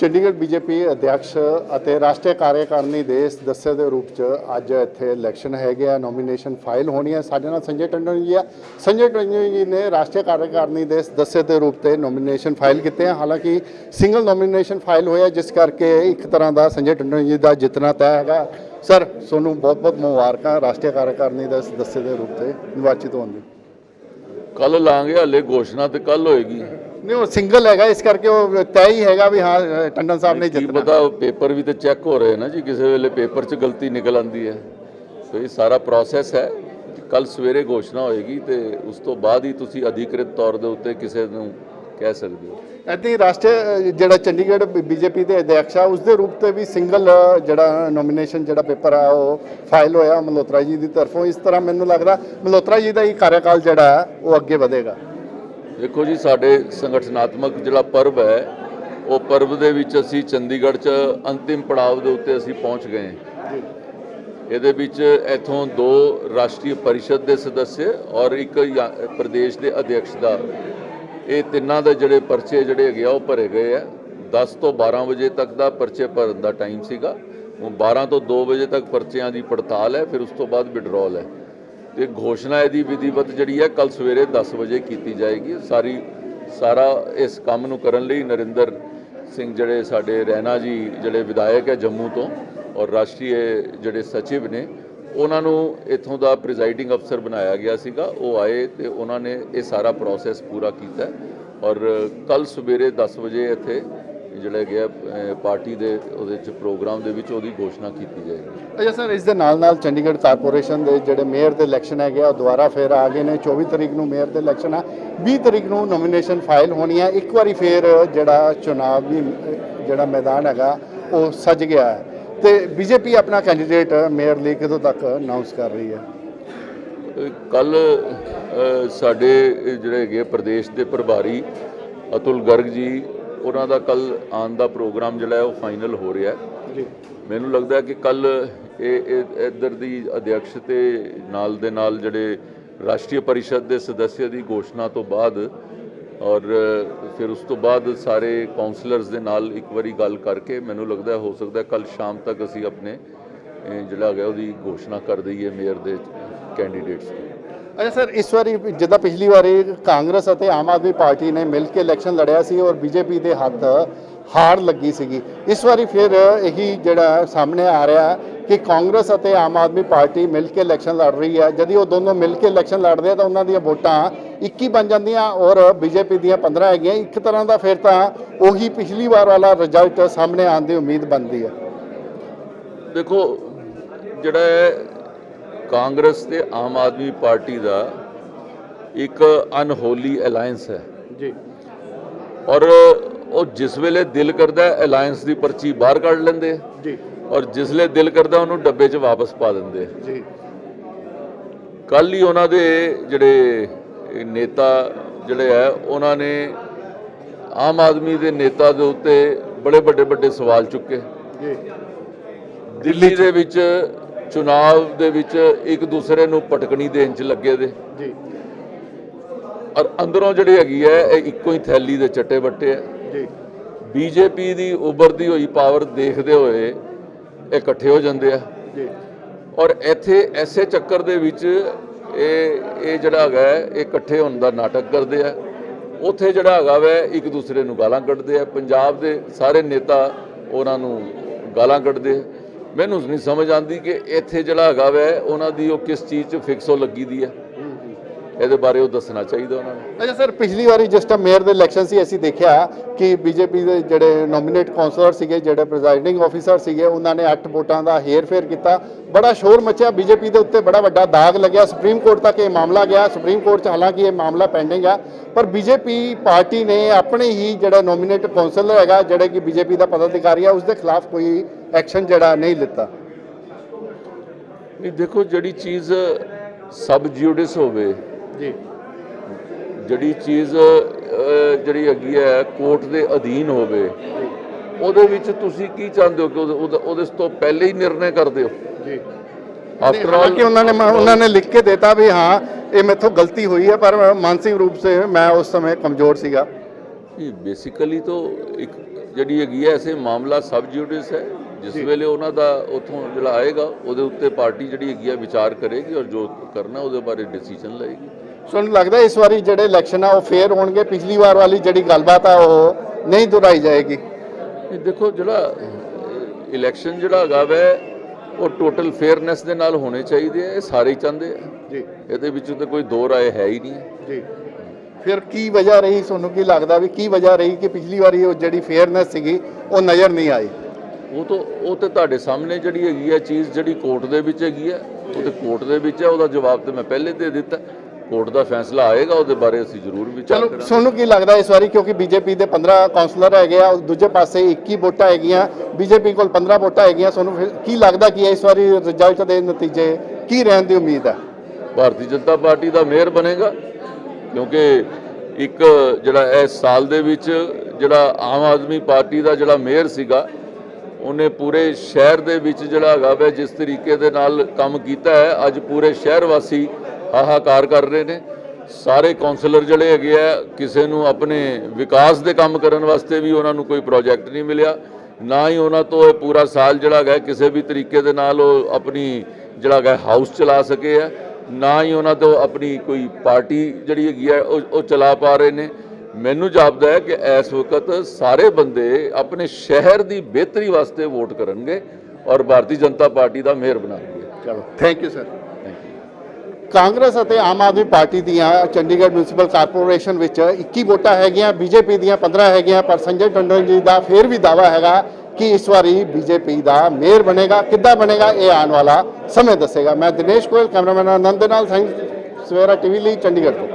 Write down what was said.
Chandigarh BJP ਅਧਿਕਸ਼ ਅਤੇ ਰਾਸ਼ਟਰੀ ਕਾਰਜਕਾਰਨੀ ਦੇ ਸਦੱਸਿਆ ਦੇ ਰੂਪ ਚ ਅੱਜ ਇੱਥੇ ਇਲੈਕਸ਼ਨ ਹੈਗੇ ਆ ਨੋਮੀਨੇਸ਼ਨ ਫਾਈਲ ਹੋਣੀ ਹੈ ਸਾਡੇ ਨਾਲ ਸੰਜੇ ਟੰਡਨ ਜੀ ਆ। ਸੰਜੇ ਟੰਡਨ ਜੀ ਨੇ ਰਾਸ਼ਟਰੀ ਕਾਰਜਕਾਰਨੀ ਦੇ ਸਦੱਸਿਆ ਦੇ ਰੂਪ ਤੇ ਨੋਮੀਨੇਸ਼ਨ ਫਾਈਲ ਕੀਤੇ ਆ। ਹਾਲਾਂਕਿ ਸਿੰਗਲ ਨੋਮੀਨੇਸ਼ਨ ਫਾਈਲ ਹੋਇਆ, ਜਿਸ ਕਰਕੇ ਇੱਕ ਤਰ੍ਹਾਂ ਦਾ ਸੰਜੇ ਟੰਡਨ ਜੀ ਦਾ ਜਿੱਤਣਾ ਤੈਅ ਹੈਗਾ। ਸਰ ਤੁਹਾਨੂੰ ਬਹੁਤ-ਬਹੁਤ ਮੁਬਾਰਕਾਂ ਰਾਸ਼ਟਰੀ ਕਾਰਜਕਾਰਨੀ ਦੇ ਸਦੱਸਿਆ ਦੇ ਰੂਪ ਤੇ ਨਿਰਵਾਚਿਤ ਹੋਣ ਦੀ। ਕੱਲ ਲਾਂਗੇ ਹਲੇ, ਘੋਸ਼ਣਾ ਤੇ ਕੱਲ ਹੋਏਗੀ। ਨਹੀਂ ਉਹ ਸਿੰਗਲ ਹੈਗਾ ਇਸ ਕਰਕੇ ਉਹ ਤੈਅ ਹੀ ਹੈਗਾ ਵੀ ਹਾਂ ਟੰਡਨ ਸਾਹਿਬ ਨੇ ਕੀ ਜਿੱਤਣਾ ਪਤਾ ਪੇਪਰ ਵੀ ਤੇ ਚੈੱਕ ਹੋ ਰਹੇ ਨਾ ਜੀ ਕਿਸੇ ਵੇਲੇ ਪੇਪਰ 'ਚ ਗਲਤੀ ਨਿਕਲ ਆਂਦੀ ਹੈ। ਸੋ ਇਹ ਸਾਰਾ ਪ੍ਰੋਸੈਸ ਹੈ ਕੱਲ ਸਵੇਰੇ ਘੋਸ਼ਣਾ ਹੋਏਗੀ ਤੇ ਉਸ ਤੋਂ ਬਾਅਦ ਹੀ ਤੁਸੀਂ ਅਧਿਕ੍ਰਿਤ ਤੌਰ ਦੇ ਉੱਤੇ ਕਿਸੇ ਨੂੰ ਕਹਿ ਸਕਦੇ ਹੋ। ਇੱਥੇ ਰਾਸ਼ਟਰੀ ਜਿਹੜਾ ਚੰਡੀਗੜ੍ਹ ਬੀਜੇਪੀ ਦੇ ਅਧਿਕਸ਼ ਆ ਉਸ ਦੇ ਰੂਪ ਤੇ ਵੀ ਸਿੰਗਲ ਜਿਹੜਾ ਨੋਮੀਨੇਸ਼ਨ ਜਿਹੜਾ ਪੇਪਰ ਆ ਉਹ ਫਾਈਲ ਹੋਇਆ ਮਲਹੋਤਰਾ ਜੀ ਦੀ ਤਰਫੋਂ। ਇਸ ਤਰ੍ਹਾਂ ਮੈਨੂੰ ਲੱਗਦਾ ਮਲਹੋਤਰਾ ਜੀ ਦਾ ਹੀ ਕਾਰਜਕਾਲ ਜਿਹੜਾ ਹੈ ਉਹ ਅੱਗੇ ਵਧੇਗਾ। ਦੇਖੋ ਜੀ ਸਾਡੇ ਸੰਗਠਨਾਤਮਕ ਜਿਹੜਾ ਪਰਵ ਹੈ ਉਹ ਪਰਵ ਦੇ ਵਿੱਚ ਅਸੀਂ ਚੰਡੀਗੜ੍ਹ 'ਚ ਅੰਤਿਮ ਪੜਾਅ ਦੇ ਉੱਤੇ ਅਸੀਂ ਪਹੁੰਚ ਗਏ ਇਹਦੇ ਵਿੱਚ ਇਥੋਂ ਦੋ ਰਾਸ਼ਟਰੀ ਪਰਿਸ਼ਦ ਦੇ ਸਦੱਸਿਆ ਔਰ ਇੱਕ ਪ੍ਰਦੇਸ਼ ਦੇ ਅਧਿਕਸ਼ ਦਾ। ਇਹ ਤਿੰਨਾਂ ਦੇ ਜਿਹੜੇ ਪਰਚੇ ਜਿਹੜੇ ਹੈਗੇ ਆ ਉਹ ਭਰੇ ਗਏ ਆ। 10 ਤੋਂ 12 ਵਜੇ ਤੱਕ ਦਾ ਪਰਚੇ ਭਰਨ ਦਾ ਟਾਈਮ ਸੀਗਾ। ਉਹ 12 ਤੋਂ 2 ਵਜੇ ਤੱਕ ਪਰਚਿਆਂ ਦੀ ਪੜਤਾਲ ਹੈ ਫਿਰ ਉਸ ਤੋਂ ਬਾਅਦ ਵਿਡਰੋਲ ਹੈ। ਤੇ ਘੋਸ਼ਣਾ ਇਹਦੀ ਵਿਧੀਵਤ ਜਿਹੜੀ ਹੈ ਕੱਲ ਸਵੇਰੇ 10 ਵਜੇ ਕੀਤੀ ਜਾਏਗੀ। ਸਾਰੀ, ਸਾਰਾ ਇਸ ਕੰਮ ਨੂੰ ਕਰਨ ਲਈ ਨਰਿੰਦਰ ਸਿੰਘ ਜਿਹੜੇ ਸਾਡੇ ਰਹਿਣਾ ਜੀ ਜਿਹੜੇ ਵਿਧਾਇਕ ਹੈ ਜੰਮੂ ਤੋਂ ਔਰ ਰਾਸ਼ਟਰੀ ਜਿਹੜੇ ਸਚਿਵ ਨੇ, ਉਹਨਾਂ ਨੂੰ ਇਥੋਂ ਦਾ ਪ੍ਰੀਜ਼ਾਈਡਿੰਗ ਅਫਸਰ ਬਣਾਇਆ ਗਿਆ ਸੀਗਾ। ਉਹ ਆਏ ਤੇ ਉਹਨਾਂ ਨੇ ਇਹ ਸਾਰਾ ਪ੍ਰੋਸੈਸ ਪੂਰਾ ਕੀਤਾ ਔਰ ਕੱਲ ਸਵੇਰੇ 10 ਵਜੇ ਇੱਥੇ ਜਿਹੜਾ ਗਿਆ ਪਾਰਟੀ ਦੇ ਉਹਦੇ ਚ ਪ੍ਰੋਗਰਾਮ ਦੇ ਵਿੱਚ ਉਹਦੀ ਘੋਸ਼ਣਾ ਕੀਤੀ ਜਾਏਗੀ। ਅੱਛਾ ਸਰ ਇਸ ਦੇ ਨਾਲ ਨਾਲ ਚੰਡੀਗੜ੍ਹ ਕਾਰਪੋਰੇਸ਼ਨ ਦੇ ਜਿਹੜੇ ਮੇਅਰ ਦੇ ਇਲੈਕਸ਼ਨ ਹੈਗੇ ਆ ਉਹ ਦੁਬਾਰਾ ਫੇਰ ਆ ਗਏ ਨੇ। 24 ਤਰੀਕ ਨੂੰ ਮੇਅਰ ਦੇ ਇਲੈਕਸ਼ਨ ਆ। 20 ਤਰੀਕ ਨੂੰ ਨੋਮੀਨੇਸ਼ਨ ਫਾਈਲ ਹੋਣੀ ਹੈ ਇੱਕ ਵਾਰੀ ਫੇਰ ਜਿਹੜਾ ਚੁਣਾਵੀ ਅਹ, ਜਿਹੜਾ ਮੈਦਾਨ ਹੈਗਾ ਉਹ ਸਜ ਗਿਆ ਹੈ। ਤੇ ਬੀਜੇਪੀ ਆਪਣਾ ਕੈਂਡੀਡੇਟ ਮੇਅਰ ਲਈ ਕਦੋਂ ਤੱਕ ਅਨਾਉਂਸ ਕਰ ਰਹੀ ਹੈ? ਕੱਲ ਸਾਡੇ ਜਿਹੜੇ ਹੈਗੇ ਪ੍ਰਦੇਸ਼ ਦੇ ਪ੍ਰਭਾਰੀ ਅਤੁਲ ਗਰਗ ਜੀ ਉਹਨਾਂ ਦਾ ਕੱਲ ਆਉਣ ਦਾ ਪ੍ਰੋਗਰਾਮ ਜਿਹੜਾ ਹੈ ਉਹ ਫਾਈਨਲ ਹੋ ਰਿਹਾ ਹੈ। ਜੀ। ਮੈਨੂੰ ਲੱਗਦਾ ਹੈ ਕਿ ਕੱਲ ਇਹ ਇਹ ਇੱਧਰ ਦੀ ਅਧਿਕਸ਼ ਤੇ ਨਾਲ ਦੇ ਨਾਲ ਜਿਹੜੇ ਰਾਸ਼ਟਰੀ ਪਰਿਸ਼ਦ ਦੇ ਸਦੱਸਿਆ ਦੀ ਘੋਸ਼ਣਾ ਤੋਂ ਬਾਅਦ ਔਰ ਫਿਰ ਉਸ ਤੋਂ ਬਾਅਦ ਸਾਰੇ ਕਾਉਂਸਲਰਸ ਦੇ ਨਾਲ ਇੱਕ ਵਾਰੀ ਗੱਲ ਕਰਕੇ ਮੈਨੂੰ ਲੱਗਦਾ ਹੈ ਸਕਦਾ ਕੱਲ ਸ਼ਾਮ ਤੱਕ ਅਸੀਂ ਆਪਣੇ ਜਿਹੜਾ ਹੈਗਾ ਉਹਦੀ ਘੋਸ਼ਣਾ ਕਰ ਦਈਏ ਮੇਅਰ ਦੇ ਕੈਂਡੀਡੇਟਸ ਦੀ। ਅੱਛਾ ਸਰ, ਇਸ ਵਾਰੀ ਜਿੱਦਾਂ ਪਿਛਲੀ ਵਾਰੀ ਕਾਂਗਰਸ ਅਤੇ ਆਮ ਆਦਮੀ ਪਾਰਟੀ ਨੇ ਮਿਲ ਕੇ ਇਲੈਕਸ਼ਨ ਲੜਿਆ ਸੀ ਔਰ ਬੀਜੇਪੀ ਦੇ ਹੱਥ ਹਾਰ ਲੱਗੀ ਸੀਗੀ। ਇਸ ਵਾਰੀ ਫਿਰ ਇਹੀ ਜਿਹੜਾ ਸਾਹਮਣੇ ਆ ਰਿਹਾ ਕਿ ਕਾਂਗਰਸ ਅਤੇ ਆਮ ਆਦਮੀ ਪਾਰਟੀ ਮਿਲ ਕੇ ਇਲੈਕਸ਼ਨ ਲੜ ਰਹੀ ਹੈ। ਜਦੋਂ ਉਹ ਦੋਨੋਂ ਮਿਲ ਕੇ ਇਲੈਕਸ਼ਨ ਲੜਦੇ ਆ ਤਾਂ ਉਹਨਾਂ ਦੀਆਂ ਵੋਟਾਂ 21 ਬਣ ਜਾਂਦੀਆਂ ਔਰ ਬੀਜੇਪੀ ਦੀਆਂ 15 ਹੈਗੀਆਂ। ਇੱਕ ਤਰ੍ਹਾਂ ਦਾ ਫਿਰ ਤਾਂ ਉਹੀ ਪਿਛਲੀ ਵਾਰ ਵਾਲਾ ਰਿਜ਼ਲਟ ਸਾਹਮਣੇ ਆਉਣ ਦੀ ਉਮੀਦ ਬਣਦੀ ਹੈ। ਦੇਖੋ, ਜਿਹੜਾ ਕਾਂਗਰਸ ਤੇ ਆਮ ਆਦਮੀ ਪਾਰਟੀ ਦਾ ਇੱਕ ਅਨਹੋਲੀ ਅਲਾਈਅੰਸ ਹੈ। ਜੀ। ਔਰ ਉਹ ਜਿਸ ਵੇਲੇ ਦਿਲ ਕਰਦਾ ਹੈ ਅਲਾਈਅੰਸ ਦੀ ਪਰਚੀ ਬਾਹਰ ਕੱਢ ਲੈਂਦੇ ਜੀ। ਔਰ ਜਿਸ ਵੇਲੇ ਦਿਲ ਕਰਦਾ ਉਹਨੂੰ ਡੱਬੇ 'ਚ ਵਾਪਸ ਪਾ ਦਿੰਦੇ ਜੀ। ਕੱਲ ਹੀ ਉਹਨਾਂ ਦੇ ਜਿਹੜੇ ਨੇਤਾ ਜਿਹੜੇ ਹੈ ਉਹਨਾਂ ਨੇ ਆਮ ਆਦਮੀ ਦੇ ਨੇਤਾ ਦੇ ਉੱਤੇ ਬੜੇ ਵੱਡੇ ਵੱਡੇ ਸਵਾਲ ਚੁੱਕੇ। ਜੀ। ਦਿੱਲੀ ਦੇ ਵਿੱਚ ਚੁਣਾਵ ਦੇ ਵਿੱਚ ਇੱਕ ਦੂਸਰੇ ਨੂੰ ਪਟਕਣੀ ਦੇਣ 'ਚ ਲੱਗੇ ਦੇ। ਜੀ। ਔਰ ਅੰਦਰੋਂ ਜਿਹੜੀ ਹੈਗੀ ਹੈ ਇਹ ਇੱਕੋ ਹੀ ਥੈਲੀ ਦੇ ਚੱਟੇ ਬੱਟੇ ਹੈ ਜੀ। ਬੀਜੇਪੀ ਦੀ ਉੱਭਰਦੀ ਹੋਈ ਪਾਵਰ ਦੇਖਦੇ ਹੋਏ ਇਹ ਇਕੱਠੇ ਹੋ ਜਾਂਦੇ ਆ। ਜੀ। ਔਰ ਇੱਥੇ ਐਸੇ ਚੱਕਰ ਦੇ ਵਿੱਚ ਇਹ ਇਹ ਜਿਹੜਾ ਹੈਗਾ ਹੈ, ਇਹ ਇਕੱਠੇ ਹੋਣ ਦਾ ਨਾਟਕ ਕਰਦੇ ਆ। ਉੱਥੇ ਜਿਹੜਾ ਹੈਗਾ ਵੈ ਇੱਕ ਦੂਸਰੇ ਨੂੰ ਗਾਲਾਂ ਕੱਢਦੇ ਆ। ਪੰਜਾਬ ਦੇ ਸਾਰੇ ਨੇਤਾ ਉਹਨਾਂ ਨੂੰ ਗਾਲਾਂ ਕੱਢਦੇ ਆ। ਮੈਨੂੰ ਨਹੀਂ ਸਮਝ ਆਉਂਦੀ ਕਿ ਇੱਥੇ ਜਿਹੜਾ ਹੈਗਾ ਵੈ, ਉਹਨਾਂ ਦੀ ਉਹ ਕਿਸ ਚੀਜ਼ 'ਚ ਫਿਕਸ ਹੋ ਲੱਗੀ ਦੀ ਹੈ। ਇਹਦੇ ਬਾਰੇ ਉਹ ਦੱਸਣਾ ਚਾਹੀਦਾ ਉਹਨਾਂ ਨੂੰ। ਅੱਛਾ ਸਰ, ਪਿਛਲੀ ਵਾਰੀ ਜਿਸ ਟਾਈਮ ਮੇਅਰ ਦੇ ਇਲੈਕਸ਼ਨ ਸੀ, ਅਸੀਂ ਦੇਖਿਆ ਕਿ ਬੀਜੇਪੀ ਦੇ ਜਿਹੜੇ ਨੋਮੀਨੇਟ ਕਾਉਂਸਲਰ ਸੀਗੇ, ਜਿਹੜੇ ਪ੍ਰੀਜ਼ਾਈਡਿੰਗ ਆਫੀਸਰ ਸੀਗੇ, ਉਹਨਾਂ ਨੇ 8 ਵੋਟਾਂ ਦਾ ਹੇਰ-ਫੇਰ ਕੀਤਾ। ਬੜਾ ਸ਼ੋਰ ਮਚਿਆ ਬੀਜੇਪੀ ਦੇ ਉੱਤੇ, ਬੜਾ ਵੱਡਾ ਦਾਗ ਲੱਗਿਆ। ਸੁਪਰੀਮ ਕੋਰਟ ਤੱਕ ਇਹ ਮਾਮਲਾ ਗਿਆ। ਸੁਪਰੀਮ ਕੋਰਟ 'ਚ ਹਾਲਾਂਕਿ ਇਹ ਮਾਮਲਾ ਪੈਂਡਿੰਗ ਆ। ਪਰ ਬੀਜੇਪੀ ਪਾਰਟੀ ਨੇ ਆਪਣੇ ਹੀ ਜਿਹੜਾ ਨੋਮੀਨੇਟ ਕਾਉਂਸਲਰ ਹੈਗਾ, ਜਿਹੜੇ ਕਿ ਬੀਜੇਪੀ ਦਾ ਪਦਾਧਿਕਾਰੀ ਆ ਉਸ ਦੇ ਖਿਲਾਫ ਕੋਈ ਐਕਸ਼ਨ ਜਿਹੜਾ ਨਹੀਂ ਲਿੱਤਾ। ਨਹੀਂ ਦੇਖੋ ਜਿਹੜੀ ਚੀਜ਼ ਸਬ ਜੂਡਿਸ ਹੋਵੇ ਜੀ। ਜਿਹੜੀ ਚੀਜ਼ ਜਿਹੜੀ ਹੈਗੀ ਹੈ ਕੋਰਟ ਦੇ ਅਧੀਨ ਹੋਵੇ ਉਹਦੇ ਵਿੱਚ ਤੁਸੀਂ ਕੀ ਚਾਹੁੰਦੇ ਹੋ ਕਿ ਉਹਦੇ- ਤੋਂ ਪਹਿਲੇ ਹੀ ਨਿਰਣੇ ਕਰਦੇ ਹੋ ਜੀ। ਆਫਟਰ ਆਲ ਹਾਲਾਂਕਿ ਉਹਨਾਂ ਨੇ ਉਹਨਾਂ ਨੇ ਲਿਖ ਕੇ ਦਿੱਤਾ ਵੀ ਹਾਂ ਇਹ ਮੇਥੋਂ ਗਲਤੀ ਹੋਈ ਹੈ ਪਰ ਮਾਨਸਿਕ ਰੂਪ ਸੇ ਮੈਂ ਉਸ ਸਮੇਂ ਕਮਜ਼ੋਰ ਸੀਗਾ। ਬੇਸਿਕਲੀ ਤਾਂ ਇੱਕ ਜਿਹੜੀ ਹੈਗੀ ਹੈ ਐਸੇ ਮਾਮਲਾ ਸਬ ਜੁਡਿਸ ਹੈ। ਜਿਸ ਵੇਲੇ ਉਹਨਾਂ ਦਾ ਉਥੋਂ ਜਿਹੜਾ ਆਏਗਾ ਉਹਦੇ ਉੱਤੇ ਪਾਰਟੀ ਜਿਹੜੀ ਹੈਗੀ ਹੈ ਵਿਚਾਰ ਕਰੇਗੀ ਔਰ ਜੋ ਕਰਨਾ ਉਹਦੇ ਬਾਰੇ ਡਿਸੀਜਨ ਲਏਗੀ। ਤੁਹਾਨੂੰ ਲੱਗਦਾ ਇਸ ਵਾਰੀ ਜਿਹੜੇ ਇਲੈਕਸ਼ਨ ਆ ਉਹ ਫੇਰ ਹੋਣਗੇ। ਪਿਛਲੀ ਵਾਰ ਵਾਲੀ ਜਿਹੜੀ ਗੱਲਬਾਤ ਆ ਉਹ ਨਹੀਂ ਦੁਹਰਾਈ ਜਾਏਗੀ। ਇਹ ਦੇਖੋ ਜਿਹੜਾ ਇਲੈਕਸ਼ਨ ਜਿਹੜਾ ਹੈਗਾ ਵੈ ਉਹ ਟੋਟਲ ਫੇਅਰਨੈਸ ਦੇ ਨਾਲ ਹੋਣੇ ਚਾਹੀਦੇ ਆ ਇਹ ਸਾਰੇ ਚਾਹੁੰਦੇ ਆ। ਜੀ। ਇਹਦੇ ਵਿੱਚ ਤਾਂ ਕੋਈ ਦੋ ਰਾਏ ਹੈ ਹੀ ਨਹੀਂ। ਜੀ। ਫਿਰ ਕੀ ਵਜ੍ਹਾ ਰਹੀ? ਤੁਹਾਨੂੰ ਕੀ ਲੱਗਦਾ ਵੀ ਕੀ ਵਜ੍ਹਾ ਰਹੀ ਕਿ ਪਿਛਲੀ ਵਾਰੀ ਉਹ ਜਿਹੜੀ ਫੇਅਰਨੈਸ ਸੀਗੀ ਉਹ ਨਜ਼ਰ ਨਹੀਂ ਆਈ? ਉਹ ਤਾਂ ਉਹ ਤੇ ਤੁਹਾਡੇ ਸਾਹਮਣੇ ਜਿਹੜੀ ਹੈਗੀ ਹੈ ਚੀਜ਼ ਜਿਹੜੀ ਕੋਰਟ ਦੇ ਵਿੱਚ ਹੈਗੀ ਹੈ ਉਹ ਤੇ ਕੋਰਟ ਦੇ ਵਿੱਚ ਹੈ ਉਹਦਾ ਜਵਾਬ ਤੇ ਮੈਂ ਪਹਿਲੇ ਦੇ ਦਿੱਤਾ। ਕੋਰਟ ਦਾ ਫੈਸਲਾ ਆਏਗਾ ਉਹਦੇ ਬਾਰੇ ਅਸੀਂ ਜ਼ਰੂਰ ਵਿਚਾਰ ਚਲੋ ਕਰਾਂਗੇ। ਤੁਹਾਨੂੰ ਕੀ ਲੱਗਦਾ ਇਸ ਵਾਰੀ? ਕਿਉਂਕਿ ਬੀਜੇਪੀ ਦੇ 15 ਕਾਉਂਸਲਰ ਹੈਗੇ ਆ ਦੂਜੇ ਪਾਸੇ 21 ਵੋਟਾਂ ਹੈਗੀਆਂ। ਬੀਜੇਪੀ ਕੋਲ 15 ਵੋਟਾਂ ਹੈਗੀਆਂ ਤੁਹਾਨੂੰ ਫਿਰ ਕੀ ਲੱਗਦਾ ਕਿ ਇਸ ਵਾਰੀ ਰਿਜ਼ਲਟ ਦੇ ਨਤੀਜੇ ਕੀ ਰਹਿਣ ਦੀ ਉਮੀਦ ਹੈ ਭਾਰਤੀ ਜਨਤਾ ਪਾਰਟੀ ਦਾ ਮੇਅਰ ਬਣੇਗਾ ਕਿਉਂਕਿ ਇੱਕ ਜਿਹੜਾ ਇਸ ਸਾਲ ਦੇ ਵਿੱਚ ਜਿਹੜਾ ਆਮ ਆਦਮੀ ਪਾਰਟੀ ਦਾ ਜਿਹੜਾ ਮੇਅਰ ਸੀਗਾ ਉਹਨੇ ਪੂਰੇ ਸ਼ਹਿਰ ਦੇ ਵਿੱਚ ਜਿਹੜਾ ਹੈਗਾ ਵਾ, ਜਿਸ ਤਰੀਕੇ ਦੇ ਨਾਲ ਕੰਮ ਕੀਤਾ ਹੈ, ਅੱਜ ਪੂਰੇ ਸ਼ਹਿਰ ਵਾਸੀ ਹਾਹਾਕਾਰ ਕਰ ਰਹੇ ਨੇ। ਸਾਰੇ ਕਾਉਂਸਲਰ ਜਿਹੜੇ ਹੈਗੇ ਆ, ਕਿਸੇ ਨੂੰ ਆਪਣੇ ਵਿਕਾਸ ਦੇ ਕੰਮ ਕਰਨ ਵਾਸਤੇ ਵੀ ਉਹਨਾਂ ਨੂੰ ਕੋਈ ਪ੍ਰੋਜੈਕਟ ਨਹੀਂ ਮਿਲਿਆ। ਨਾ ਹੀ ਉਹਨਾਂ ਤੋਂ ਇਹ ਪੂਰਾ ਸਾਲ ਜਿਹੜਾ ਹੈਗਾ, ਕਿਸੇ ਵੀ ਤਰੀਕੇ ਦੇ ਨਾਲ ਉਹ ਆਪਣੀ ਜਿਹੜਾ ਹੈਗਾ ਹਾਊਸ ਚਲਾ ਸਕੇ ਆ। ਨਾ ਹੀ ਉਹਨਾਂ ਤੋਂ ਆਪਣੀ ਕੋਈ ਪਾਰਟੀ ਜਿਹੜੀ ਹੈਗੀ ਹੈ ਉਹ ਉਹ ਚਲਾ ਪਾ ਰਹੇ ਨੇ। ਮੈਨੂੰ ਜਾਪਦਾ ਹੈ ਕਿ ਇਸ ਵਕਤ ਸਾਰੇ ਬੰਦੇ ਆਪਣੇ ਸ਼ਹਿਰ ਦੀ ਬਿਹਤਰੀ ਵਾਸਤੇ ਵੋਟ ਕਰਨਗੇ ਔਰ ਭਾਰਤੀ ਜਨਤਾ ਪਾਰਟੀ ਦਾ ਮੇਅਰ ਬਣਾਉਣਗੇ। ਚਲੋ thank you sir thank you Congress ਅਤੇ ਆਮ ਆਦਮੀ ਪਾਰਟੀ ਦੀਆਂ ਚੰਡੀਗੜ੍ਹ ਮਿਊਨਿਸਪਲ ਕਾਰਪੋਰੇਸ਼ਨ ਵਿੱਚ 21 ਵੋਟਾਂ ਹੈਗੀਆਂ, ਬੀਜੇਪੀ ਦੀਆਂ 15 ਹੈਗੀਆਂ, ਪਰ ਸੰਜੇ ਟੰਡਨ ਜੀ ਦਾ ਫੇਰ ਵੀ ਦਾਵਾ ਹੈਗਾ ਕਿ ਇਸ ਵਾਰੀ ਬੀਜੇਪੀ ਦਾ ਮੇਅਰ ਬਣੇਗਾ। ਕਿੱਦਾਂ ਬਣੇਗਾ ਇਹ ਆਉਣ ਵਾਲਾ ਸਮੇਂ ਦੱਸੇਗਾ। ਮੈਂ ਦਿਨੇਸ਼ ਗੋਇਲ, ਕੈਮਰਾਮੈਨ ਆਨੰਦ ਦੇ ਨਾਲ ਸਿੰਘ ਸਵੇਰਾ ਟੀਵੀ ਲਈ ਚੰਡੀਗੜ੍ਹ ਤੋਂ।